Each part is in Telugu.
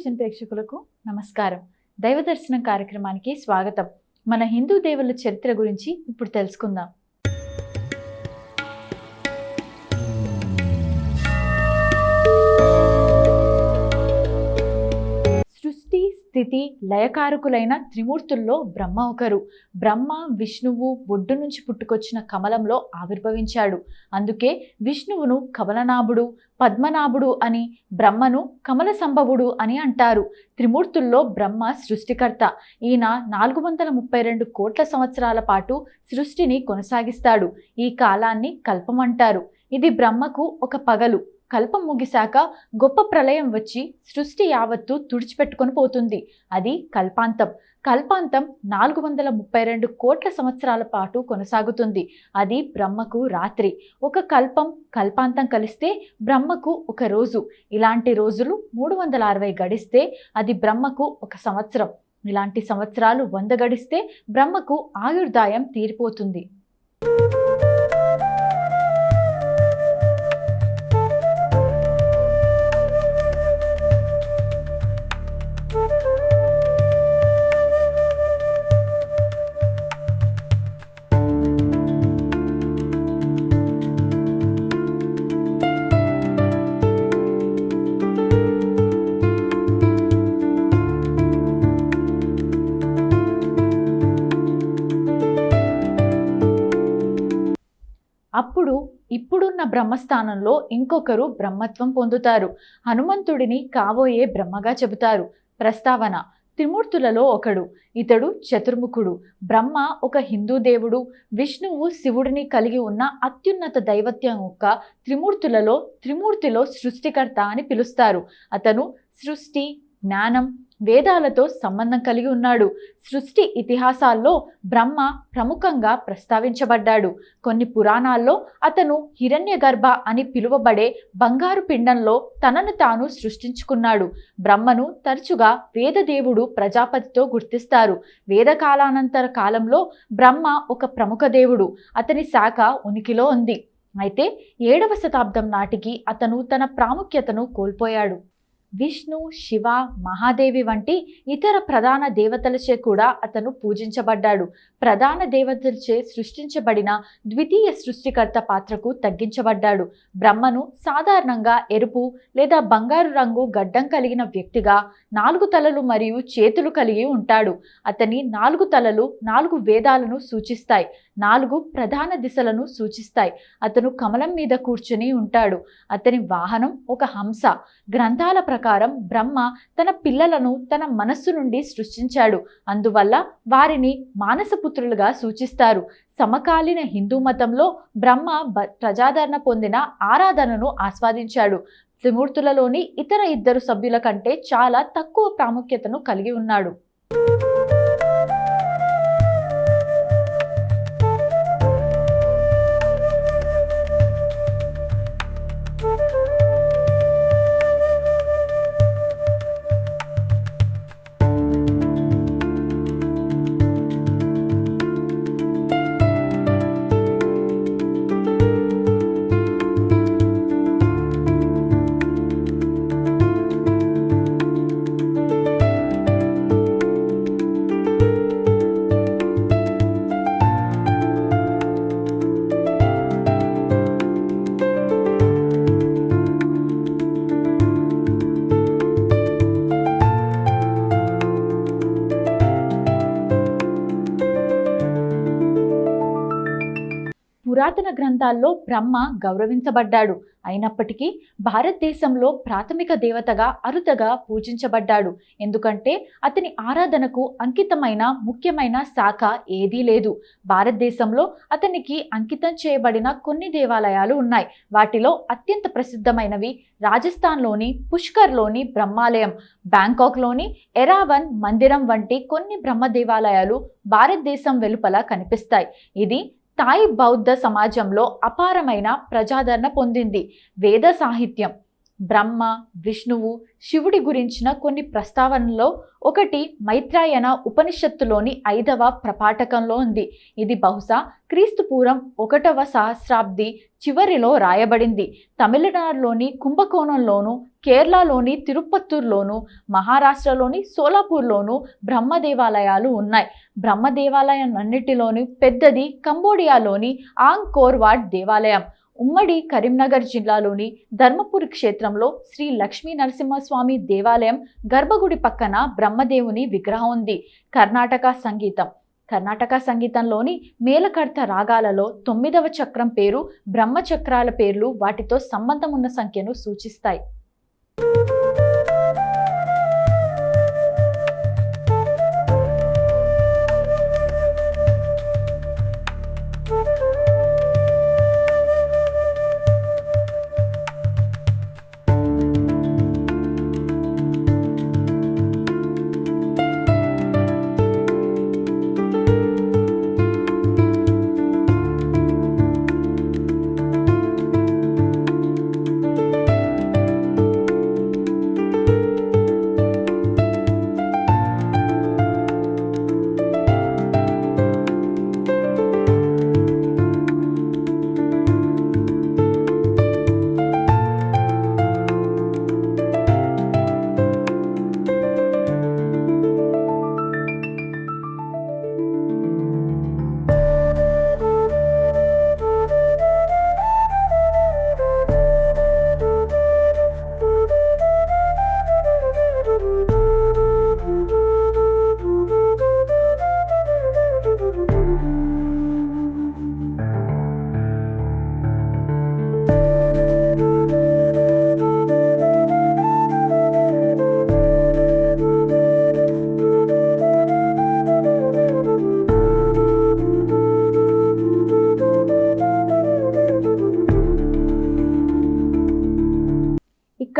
టెలివిజన్ ప్రేక్షకులకు నమస్కారం. దైవ దర్శనం కార్యక్రమానికి స్వాగతం. మన హిందూ దేవుళ్ళ చరిత్ర గురించి ఇప్పుడు తెలుసుకుందాం. స్థితి లయకారకులైన త్రిమూర్తుల్లో బ్రహ్మ ఒకరు. బ్రహ్మ విష్ణువు ఒడ్డు నుంచి పుట్టుకొచ్చిన కమలంలో ఆవిర్భవించాడు. అందుకే విష్ణువును కమలనాభుడు పద్మనాభుడు అని బ్రహ్మను కమల సంభవుడు అని అంటారు. త్రిమూర్తుల్లో బ్రహ్మ సృష్టికర్త. ఈయన నాలుగు వందల ముప్పై రెండు కోట్ల సంవత్సరాల పాటు సృష్టిని కొనసాగిస్తాడు. ఈ కాలాన్ని కల్పమంటారు. ఇది బ్రహ్మకు ఒక పగలు. కల్పం ముగిశాక గొప్ప ప్రళయం వచ్చి సృష్టి యావత్తు తుడిచిపెట్టుకొని పోతుంది. అది కల్పాంతం. కల్పాంతం నాలుగు వందల ముప్పై రెండు కోట్ల సంవత్సరాల పాటు కొనసాగుతుంది. అది బ్రహ్మకు రాత్రి. ఒక కల్పం కల్పాంతం కలిస్తే బ్రహ్మకు ఒక రోజు. ఇలాంటి రోజులు మూడు వందల అరవై గడిస్తే అది బ్రహ్మకు ఒక సంవత్సరం. ఇలాంటి సంవత్సరాలు వంద గడిస్తే బ్రహ్మకు ఆయుర్దాయం తీరిపోతుంది. బ్రహ్మస్థానంలో ఇంకొకరు బ్రహ్మత్వం పొందుతారు. హనుమంతుడిని కాబోయే బ్రహ్మగా చెబుతారు. ప్రస్తావన త్రిమూర్తులలో ఒకడు ఇతడు చతుర్ముఖుడు. బ్రహ్మ ఒక హిందూ దేవుడు. విష్ణువు శివుడిని కలిగి ఉన్న అత్యున్నత దైవత్యం యొక్క త్రిమూర్తులలో త్రిమూర్తిలో సృష్టికర్త అని పిలుస్తారు. అతను సృష్టి జ్ఞానం వేదాలతో సంబంధం కలిగి ఉన్నాడు. సృష్టి ఇతిహాసాల్లో బ్రహ్మ ప్రముఖంగా ప్రస్తావించబడ్డాడు. కొన్ని పురాణాల్లో అతను హిరణ్య గర్భ అని పిలువబడే బంగారు పిండంలో తనను తాను సృష్టించుకున్నాడు. బ్రహ్మను తరచుగా వేదదేవుడు ప్రజాపతితో గుర్తిస్తారు. వేదకాలానంతర కాలంలో బ్రహ్మ ఒక ప్రముఖ దేవుడు. అతని శాఖ ఉనికిలో ఉంది. అయితే ఏడవ శతాబ్దం నాటికి అతను తన ప్రాముఖ్యతను కోల్పోయాడు. విష్ణు శివ మహాదేవి వంటి ఇతర ప్రధాన దేవతలచే కూడా అతను పూజించబడ్డాడు. ప్రధాన దేవతలచే సృష్టించబడిన ద్వితీయ సృష్టికర్త పాత్రకు తగ్గించబడ్డాడు. బ్రహ్మను సాధారణంగా ఎరుపు లేదా బంగారు రంగు గడ్డం కలిగిన వ్యక్తిగా నాలుగు తలలు మరియు చేతులు కలిగి ఉంటాడు. అతని నాలుగు తలలు నాలుగు వేదాలను సూచిస్తాయి నాలుగు ప్రధాన దిశలను సూచిస్తాయి. అతను కమలం మీద కూర్చుని ఉంటాడు. అతని వాహనం ఒక హంస. గ్రంథాల ప్రకారం బ్రహ్మ తన పిల్లలను తన మనస్సు నుండి సృష్టించాడు. అందువల్ల వారిని మానసపుత్రులుగా సూచిస్తారు. సమకాలీన హిందూ మతంలో బ్రహ్మ బ ప్రజాదరణ పొందిన ఆరాధనను ఆస్వాదించాడు. త్రిమూర్తులలోని ఇతర ఇద్దరు సభ్యుల కంటే చాలా తక్కువ ప్రాముఖ్యతను కలిగి ఉన్నాడు. పురాతన గ్రంథాల్లో బ్రహ్మ గౌరవించబడ్డాడు. అయినప్పటికీ భారతదేశంలో ప్రాథమిక దేవతగా అరుదగా పూజించబడ్డాడు. ఎందుకంటే అతని ఆరాధనకు అంకితమైన ముఖ్యమైన శాఖ ఏదీ లేదు. భారతదేశంలో అతనికి అంకితం చేయబడిన కొన్ని దేవాలయాలు ఉన్నాయి. వాటిలో అత్యంత ప్రసిద్ధమైనవి రాజస్థాన్లోని పుష్కర్లోని బ్రహ్మాలయం బ్యాంకాక్లోని ఎరావన్ మందిరం వంటి కొన్ని బ్రహ్మ దేవాలయాలు భారతదేశం వెలుపల కనిపిస్తాయి. ఇది థాయ్ బౌద్ధ సమాజంలో అపారమైన ప్రజాదరణ పొందింది. వేద సాహిత్యం బ్రహ్మ విష్ణువు శివుడి గురించిన కొన్ని ప్రస్తావనలో ఒకటి మైత్రాయన ఉపనిషత్తులోని ఐదవ ప్రపాఠకంలో ఉంది. ఇది బహుశా క్రీస్తుపూర్వం ఒకటవ సహస్రాబ్ది చివరిలో రాయబడింది. తమిళనాడులోని కుంభకోణంలోను కేరళలోని తిరుపత్తూర్లోను మహారాష్ట్రలోని సోలాపూర్లోను బ్రహ్మ దేవాలయాలు ఉన్నాయి. బ్రహ్మ దేవాలయాలన్నిటిలోని పెద్దది కంబోడియాలోని ఆంగ్కోర్వాడ్ దేవాలయం. ఉమ్మడి కరీంనగర్ జిల్లాలోని ధర్మపురి క్షేత్రంలో శ్రీ లక్ష్మీ నరసింహస్వామి దేవాలయం గర్భగుడి పక్కన బ్రహ్మదేవుని విగ్రహం ఉంది. కర్ణాటక సంగీతం. కర్ణాటక సంగీతంలోని మేలకర్త రాగాలలో తొమ్మిదవ చక్రం పేరు బ్రహ్మచక్రాల పేర్లు వాటితో సంబంధం ఉన్న సంఖ్యను సూచిస్తాయి.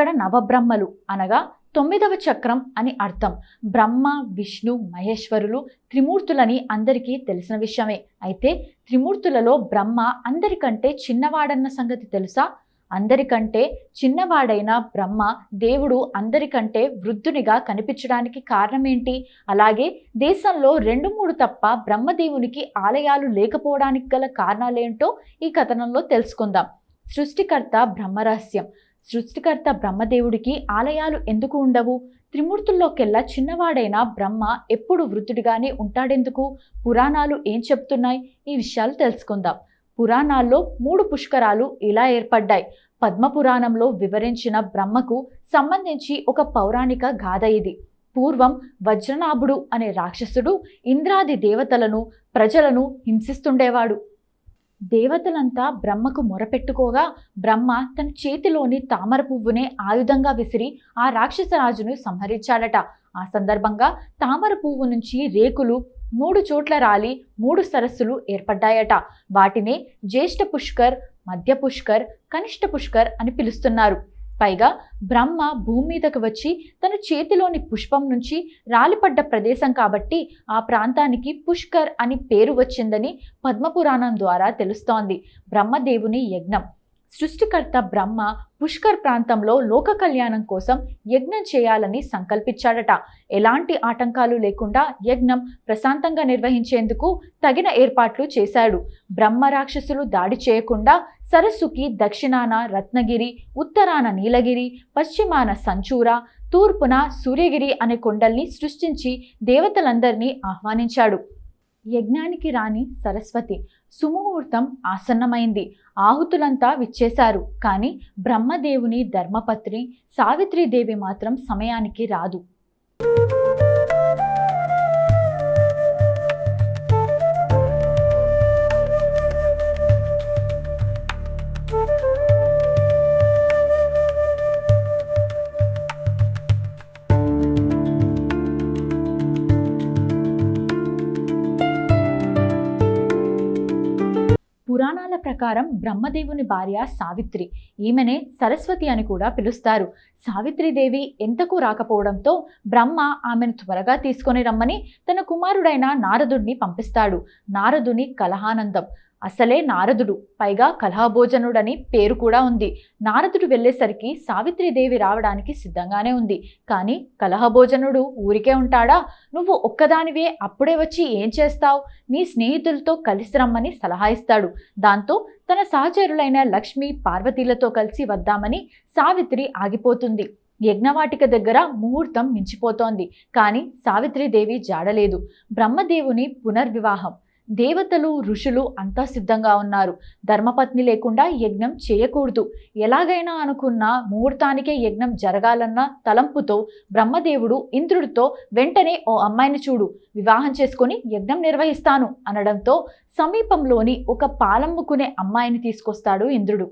ఇక్కడ నవబ్రహ్మలు అనగా తొమ్మిదవ చక్రం అని అర్థం. బ్రహ్మ విష్ణు మహేశ్వరులు త్రిమూర్తులని అందరికీ తెలిసిన విషయమే. అయితే త్రిమూర్తులలో బ్రహ్మ అందరికంటే చిన్నవాడన్న సంగతి తెలుసా? అందరికంటే చిన్నవాడైన బ్రహ్మ దేవుడు అందరికంటే వృద్ధునిగా కనిపించడానికి కారణం ఏంటి అలాగే దేశంలో రెండు మూడు తప్ప బ్రహ్మదేవునికి ఆలయాలు లేకపోవడానికి గల కారణాలేంటో ఈ కథనంలో తెలుసుకుందాం. సృష్టికర్త బ్రహ్మరహస్యం సృష్టికర్త బ్రహ్మదేవుడికి ఆలయాలు ఎందుకు ఉండవు? త్రిమూర్తుల్లోకెల్లా చిన్నవాడైన బ్రహ్మ ఎప్పుడు వృద్ధుడిగానే ఉంటాడెందుకు? పురాణాలు ఏం చెప్తున్నాయి? ఈ విషయాలు తెలుసుకుందాం. పురాణాల్లో మూడు పుష్కరాలు ఇలా ఏర్పడ్డాయి. పద్మపురాణంలో వివరించిన బ్రహ్మకు సంబంధించి ఒక పౌరాణిక గాథ ఇది. పూర్వం వజ్రనాభుడు అనే రాక్షసుడు ఇంద్రాది దేవతలను ప్రజలను హింసిస్తుండేవాడు. దేవతలంతా బ్రహ్మకు మొరపెట్టుకోగా బ్రహ్మ తన చేతిలోని తామర పువ్వునే ఆయుధంగా విసిరి ఆ రాక్షసరాజును సంహరించాడట. ఆ సందర్భంగా తామర పువ్వు నుంచి రేకులు మూడు చోట్ల రాలి మూడు సరస్సులు ఏర్పడ్డాయట. వాటినే జ్యేష్ఠ పుష్కర్ మధ్య పుష్కర్ కనిష్ట పుష్కర్ అని పిలుస్తున్నారు. పైగా బ్రహ్మ భూమి మీదకు వచ్చి తన చేతిలోని పుష్పం నుంచి రాలిపడ్డ ప్రదేశం కాబట్టి ఆ ప్రాంతానికి పుష్కర్ అని పేరు వచ్చిందని పద్మపురాణం ద్వారా తెలుస్తోంది. బ్రహ్మదేవుని యజ్ఞం. సృష్టికర్త బ్రహ్మ పుష్కర్ ప్రాంతంలో లోక కళ్యాణం కోసం యజ్ఞం చేయాలని సంకల్పించాడట. ఎలాంటి ఆటంకాలు లేకుండా యజ్ఞం ప్రశాంతంగా నిర్వహించేందుకు తగిన ఏర్పాట్లు చేశాడు. బ్రహ్మ రాక్షసులు దాడి చేయకుండా సరస్సుకి దక్షిణాన రత్నగిరి ఉత్తరాన నీలగిరి పశ్చిమాన సంచూర తూర్పున సూర్యగిరి అనే కొండల్ని సృష్టించి దేవతలందరినీ ఆహ్వానించాడు. యజ్ఞానికి రాని సరస్వతి. సుముహూర్తం ఆసన్నమైంది. ఆహుతులంతా విచ్చేశారు. కానీ బ్రహ్మదేవుని ధర్మపత్ని సావిత్రీదేవి మాత్రం సమయానికి రాదు. పురాణాల ప్రకారం బ్రహ్మదేవుని భార్య సావిత్రి. ఈమెనే సరస్వతి అని కూడా పిలుస్తారు. సావిత్రిదేవి ఎంతకు రాకపోవడంతో బ్రహ్మ ఆమెను త్వరగా తీసుకొని రమ్మని తన కుమారుడైన నారదుడిని పంపిస్తాడు. నారదుని కలహానందం. అసలే నారదుడు పైగా కలహభోజనుడని పేరు కూడా ఉంది. నారదుడు వెళ్ళేసరికి సావిత్రిదేవి రావడానికి సిద్ధంగానే ఉంది. కానీ కలహభోజనుడు ఊరికే ఉంటాడా? నువ్వు ఒక్కదానివే అప్పుడే వచ్చి ఏం చేస్తావు? నీ స్నేహితులతో కలిసి రమ్మని సలహా ఇస్తాడు. దాంతో తన సహచరులైన లక్ష్మి పార్వతీలతో కలిసి వద్దామని సావిత్రి ఆగిపోతుంది. యజ్ఞవాటిక దగ్గర ముహూర్తం మించిపోతోంది. కానీ సావిత్రిదేవి జాడలేదు. బ్రహ్మదేవుని పునర్వివాహం. దేవతలు ఋషులు అంతా సిద్ధంగా ఉన్నారు. ధర్మపత్ని లేకుండా యజ్ఞం చేయకూడదు. ఎలాగైనా అనుకున్న ముహూర్తానికే యజ్ఞం జరగాలన్న తలంపుతో బ్రహ్మదేవుడు ఇంద్రుడితో వెంటనే ఓ అమ్మాయిని చూడు వివాహం చేసుకొని యజ్ఞం నిర్వహిస్తాను అనడంతో సమీపంలోని ఒక పాలమ్ముకునే అమ్మాయిని తీసుకొస్తాడు ఇంద్రుడు.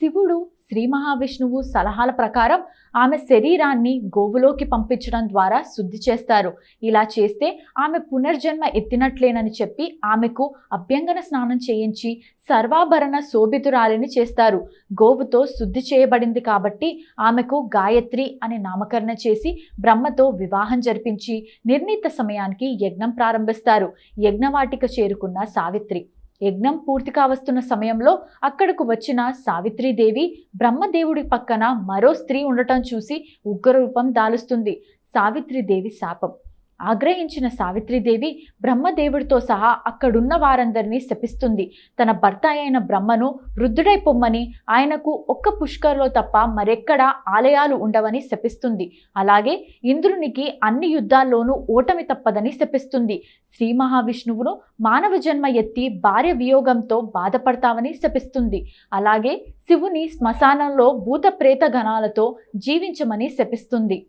శివుడు శ్రీ మహావిష్ణువు సలహాల ప్రకారం ఆమె శరీరాన్ని గోవులోకి పంపించడం ద్వారా శుద్ధి చేస్తారు. ఇలా చేస్తే ఆమె పునర్జన్మ ఎత్తినట్లేనని చెప్పి ఆమెకు అభ్యంగన స్నానం చేయించి సర్వాభరణ శోభితురాలిని చేస్తారు. గోవుతో శుద్ధి చేయబడింది కాబట్టి ఆమెకు గాయత్రి అనే నామకరణ చేసి బ్రహ్మతో వివాహం జరిపించి నిర్ణీత సమయానికి యజ్ఞం ప్రారంభిస్తారు. యజ్ఞవాటిక చేరుకున్న సావిత్రి యజ్ఞం పూర్తి కావస్తున్న సమయంలో అక్కడకు వచ్చిన సావిత్రీదేవి బ్రహ్మదేవుడి పక్కన మరో స్త్రీ ఉండటం చూసి ఉగ్రరూపం దాలుస్తుంది. సావిత్రీదేవి శాపం. ఆగ్రహించిన సావిత్రిదేవి బ్రహ్మదేవుడితో సహా అక్కడున్న వారందరినీ శపిస్తుంది. తన భర్త అయిన బ్రహ్మను వృద్ధుడై పొమ్మని ఆయనకు ఒక్క పుష్కర్లో తప్ప మరెక్కడా ఆలయాలు ఉండవని శపిస్తుంది. అలాగే ఇంద్రునికి అన్ని యుద్ధాల్లోనూ ఓటమి తప్పదని శపిస్తుంది. శ్రీ మహావిష్ణువును మానవ జన్మ ఎత్తి భార్య వియోగంతో బాధపడతావని శపిస్తుంది. అలాగే శివుని శ్మశానంలో భూత ప్రేత గణాలతో జీవించమని శపిస్తుంది.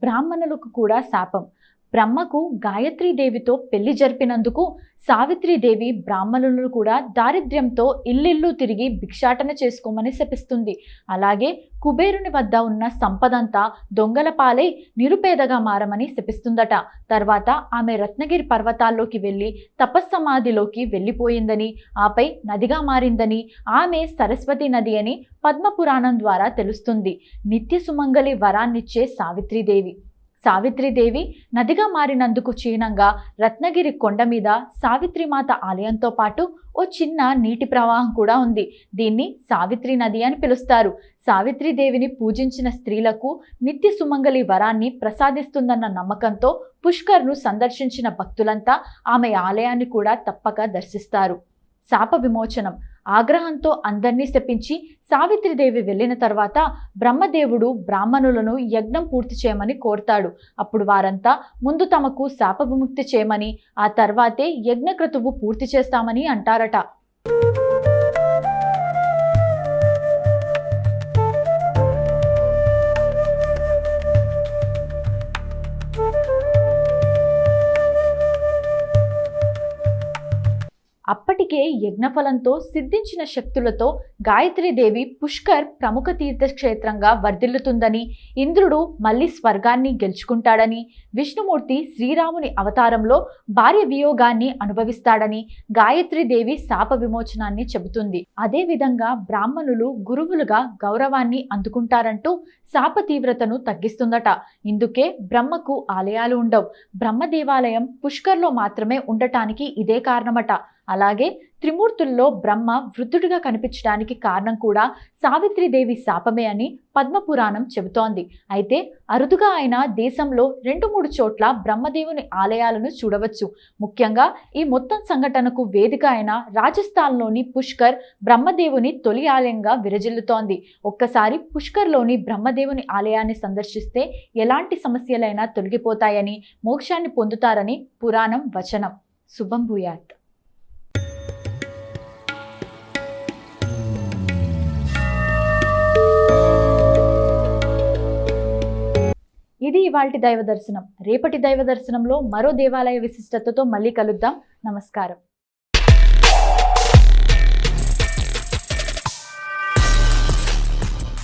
బ్రాహ్మణులకు కూడా శాపం. బ్రహ్మకు గాయత్రీదేవితో పెళ్ళి జరిపినందుకు సావిత్రీదేవి బ్రాహ్మణులను కూడా దారిద్ర్యంతో ఇల్లిల్లు తిరిగి భిక్షాటన చేసుకోమని శపిస్తుంది. అలాగే కుబేరుని వద్ద ఉన్న సంపదంతా దొంగల పాలై నిరుపేదగా మారమని శపిస్తుందట. తర్వాత ఆమె రత్నగిరి పర్వతాల్లోకి వెళ్ళి తపస్సమాధిలోకి వెళ్ళిపోయిందని ఆపై నదిగా మారిందని ఆమె సరస్వతి నది అని పద్మపురాణం ద్వారా తెలుస్తుంది. నిత్య సుమంగళి వరాన్నిచ్చే సావిత్రీదేవి సావిత్రిదేవి నదిగా మారినందుకు చిహ్నంగా రత్నగిరి కొండ మీద సావిత్రిమాత ఆలయంతో పాటు ఓ చిన్న నీటి ప్రవాహం కూడా ఉంది. దీన్ని సావిత్రి నది అని పిలుస్తారు. సావిత్రిదేవిని పూజించిన స్త్రీలకు నిత్య సుమంగళి వరాన్ని ప్రసాదిస్తుందన్న నమ్మకంతో పుష్కర్ను సందర్శించిన భక్తులంతా ఆమె ఆలయాన్ని కూడా తప్పక దర్శిస్తారు. శాప విమోచనం. ఆగ్రహంతో అందరినీ శపించి సావిత్రిదేవి వెళ్ళిన తర్వాత బ్రహ్మదేవుడు బ్రాహ్మణులను యజ్ఞం పూర్తి చేయమని కోరుతాడు. అప్పుడు వారంతా ముందు తమకు శాప విముక్తి చేయమని ఆ తర్వాతే యజ్ఞక్రతువు పూర్తి చేస్తామని అంటారట. అప్పటికే యజ్ఞఫలంతో సిద్ధించిన శక్తులతో గాయత్రీదేవి పుష్కర్ ప్రముఖ తీర్థక్షేత్రంగా వర్ధిల్లుతుందని ఇంద్రుడు మళ్ళీ స్వర్గాన్ని గెలుచుకుంటాడని విష్ణుమూర్తి శ్రీరాముని అవతారంలో భార్య వియోగాన్ని అనుభవిస్తాడని గాయత్రీదేవి శాప విమోచనాన్ని చెబుతుంది. అదేవిధంగా బ్రాహ్మణులు గురువులుగా గౌరవాన్ని అందుకుంటారంటూ శాప తీవ్రతను తగ్గిస్తుందట. ఇందుకే బ్రహ్మకు ఆలయాలు ఉండవు. బ్రహ్మ దేవాలయం పుష్కర్లో మాత్రమే ఉండటానికి ఇదే కారణమట. అలాగే త్రిమూర్తుల్లో బ్రహ్మ వృద్ధుడిగా కనిపించడానికి కారణం కూడా సావిత్రిదేవి శాపమే అని పద్మపురాణం చెబుతోంది. అయితే అరుదుగా ఆయన దేశంలో రెండు మూడు చోట్ల బ్రహ్మదేవుని ఆలయాలను చూడవచ్చు. ముఖ్యంగా ఈ మొత్తం సంఘటనకు వేదిక అయిన రాజస్థాన్లోని పుష్కర్ బ్రహ్మదేవుని తొలి ఆలయంగా విరజిల్లుతోంది. ఒక్కసారి పుష్కర్లోని బ్రహ్మదేవుని ఆలయాన్ని సందర్శిస్తే ఎలాంటి సమస్యలైనా తొలగిపోతాయని మోక్షాన్ని పొందుతారని పురాణం వచనం. శుభం భూయాత్. ఇది ఇవాల్టి దైవ దర్శనం. రేపటి దైవ దర్శనంలో మరో దేవాలయ విశిష్టతతో మళ్ళీ కలుద్దాం. నమస్కారం.